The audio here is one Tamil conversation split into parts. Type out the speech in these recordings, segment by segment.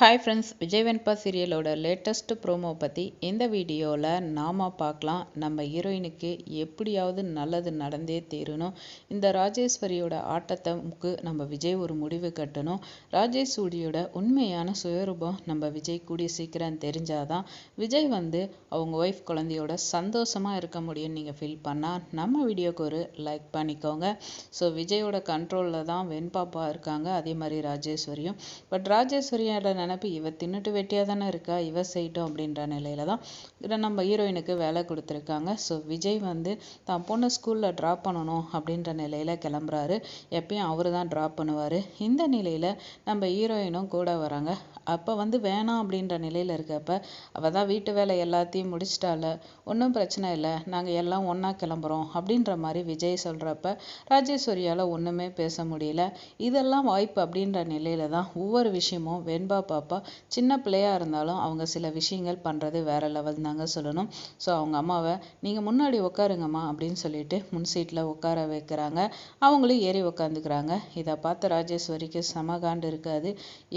ஹாய் ஃப்ரெண்ட்ஸ் விஜய் வெண்பா சீரியலோட லேட்டஸ்ட் ப்ரோமோ பற்றி இந்த வீடியோவில் நாம் பார்க்கலாம். நம்ம ஹீரோயினுக்கு எப்படியாவது நல்லது நடந்தே தீரணும். இந்த ராஜேஸ்வரியோட ஆட்டத்துக்கு நம்ம விஜய் ஒரு முடிவு கட்டணும். ராஜேஸ்வரியோட உண்மையான சுயரூபம் நம்ம விஜய் கூடிய சீக்கிரம் தெரிஞ்சாதான் விஜய் வந்து அவங்க ஒய்ஃப் குழந்தையோட சந்தோஷமாக இருக்க முடியும்னு நீங்கள் ஃபீல் பண்ணால் நம்ம வீடியோக்கு ஒரு லைக் பண்ணிக்கோங்க. ஸோ விஜயோட கண்ட்ரோலில் தான் வெண்பாப்பா இருக்காங்க. அதே மாதிரி ராஜேஸ்வரியும். பட் ராஜேஸ்வரியோட நினப்பு இவ தின்னுட்டு வெட்டியாக தானே இருக்கா? இவ செய்யட்டும் அப்படின்ற நிலையில தான் நம்ம ஹீரோயினுக்கு வேலை கொடுத்துருக்காங்க. ஸோ விஜய் வந்து தான் பொண்ணு ஸ்கூலில் ட்ராப் பண்ணணும் அப்படின்ற நிலையில் கிளம்புறாரு. எப்பயும் அவர் தான் ட்ராப் பண்ணுவார். இந்த நிலையில் நம்ம ஹீரோயினும் கூட வராங்க. அப்போ வந்து வேணாம் அப்படின்ற நிலையில் இருக்கப்ப அவள் தான் வீட்டு வேலை எல்லாத்தையும் முடிச்சிட்டால. ஒன்றும் பிரச்சனை இல்லை. நாங்கள் எல்லாம் ஒன்றா கிளம்புறோம் அப்படின்ற மாதிரி விஜய் சொல்கிறப்ப ராஜேஸ்வரியால் ஒன்றுமே பேச முடியல. இதெல்லாம் வாய்ப்பு அப்படின்ற நிலையில தான் ஒவ்வொரு விஷயமும் வெண்பாப்பா பாப்பா சின்ன பிள்ளையாக இருந்தாலும் அவங்க சில விஷயங்கள் பண்ணுறது வேற லெவல் தாங்க சொல்லணும். ஸோ அவங்க அம்மாவை நீங்கள் முன்னாடி உட்காருங்கம்மா அப்படின்னு சொல்லிட்டு முன் சீட்டில் உட்கார வைக்கிறாங்க. அவங்களும் ஏறி உட்காந்துக்கிறாங்க இதை பார்த்து ராஜேஸ்வரிக்கு சமகாண்டு இருக்காது.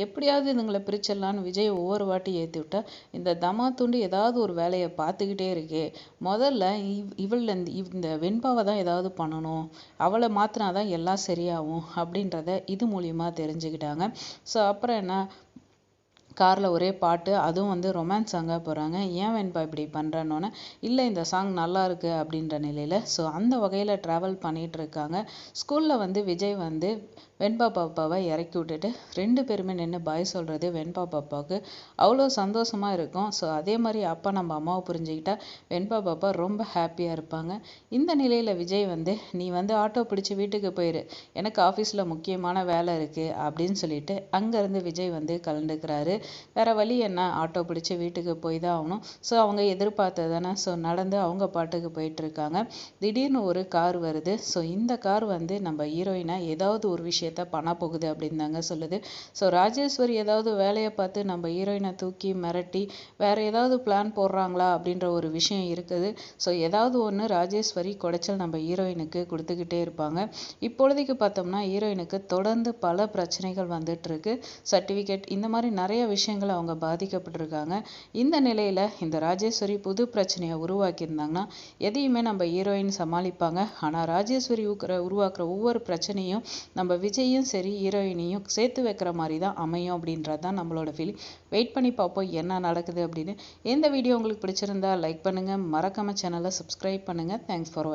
எப்படியாவது இதுங்களை பிரிச்சிடலான்னு விஜய் ஒவ்வொரு வாட்டி ஏற்றி விட்டா இந்த தமா துண்டு ஏதாவது ஒரு வேலையை பார்த்துக்கிட்டே இருக்கே. முதல்ல இவ் இவள் இந்த வெண்பாவை தான் ஏதாவது பண்ணணும். அவளை மாற்றினா தான் எல்லாம் சரியாகும் அப்படின்றத இது மூலியமாக தெரிஞ்சுக்கிட்டாங்க. ஸோ அப்புறம் என்ன? காரில் ஒரே பாட்டு அதுவும் வந்து ரொமான்ஸ் சாங்காக போகிறாங்க ஏன் வேண்பா இப்படி பண்ணுறேன்னொன்னே இல்லை இந்த சாங் நல்லா இருக்குது அப்படின்ற நிலையில் ஸோ அந்த வகையில் ட்ராவல் பண்ணிகிட்டு இருக்காங்க. ஸ்கூலில் வந்து விஜய் வந்து வெண்பா பாப்பாவை இறக்கி விட்டுட்டு ரெண்டு பேருமே நின்று பாய் சொல்கிறது வெண்பா பாப்பாவுக்கு அவ்வளோ சந்தோஷமாக இருக்கும். ஸோ அதே மாதிரி அப்பா நம்ம அம்மாவை புரிஞ்சுக்கிட்டா வெண்பா பாப்பா ரொம்ப ஹாப்பியாக இருப்பாங்க. இந்த நிலையில் விஜய் வந்து நீ வந்து ஆட்டோ பிடிச்சி வீட்டுக்கு போயிரு. எனக்கு ஆஃபீஸில் முக்கியமான வேலை இருக்குது அப்படின்னு சொல்லிட்டு அங்கேருந்து விஜய் வந்து கலந்துக்கிறாரு. வேற வழி என்ன? ஆட்டோ பிடிச்சி வீட்டுக்கு போய் தான் ஆகணும். ஸோ அவங்க எதிர்பார்த்தது தானே. ஸோ நடந்து அவங்க பாட்டுக்கு போயிட்டு இருக்காங்க திடீர்னு ஒரு கார் வருது. ஸோ இந்த கார் வந்து நம்ம ஹீரோயினை ஏதாவது ஒரு விஷயத்த பண்ண போகுது அப்படின்னு தாங்க சொல்லுது. ஸோ ராஜேஸ்வரி ஏதாவது வேலையை பார்த்து நம்ம ஹீரோயினை தூக்கி மிரட்டி வேற ஏதாவது பிளான் போடுறாங்களா அப்படின்ற ஒரு விஷயம் இருக்குது. ஸோ ஏதாவது ஒன்று ராஜேஸ்வரி குடைச்சல் நம்ம ஹீரோயினுக்கு கொடுத்துக்கிட்டே இருப்பாங்க. இப்பொழுதைக்கு பார்த்தோம்னா ஹீரோயினுக்கு தொடர்ந்து பல பிரச்சனைகள் வந்துட்டுருக்கு. சர்டிஃபிகேட் இந்த மாதிரி நிறைய விஷயங்கள் அவங்க பாதிக்கப்பட்டிருக்காங்க. இந்த நிலையில் இந்த ராஜேஸ்வரி புது பிரச்சனையை உருவாக்கியிருந்தாங்கன்னா எதையுமே நம்ம ஹீரோயின் சமாளிப்பாங்க. ஆனால் ராஜேஸ்வரி உருவாக்குற ஒவ்வொரு பிரச்சனையும் நம்ம விஜயும் சரி ஹீரோயினையும் சேர்த்து வைக்கிற மாதிரி தான் அமையும் அப்படின்றது தான் நம்மளோட ஃபீலிங் வெயிட் பண்ணி பார்ப்போம் என்ன நடக்குது அப்படின்னு. எந்த வீடியோ உங்களுக்கு பிடிச்சிருந்தா லைக் பண்ணுங்கள் மறக்காமல் சேனலை சப்ஸ்கிரைப் பண்ணுங்கள் தேங்க்ஸ் ஃபார் வாட்சிங்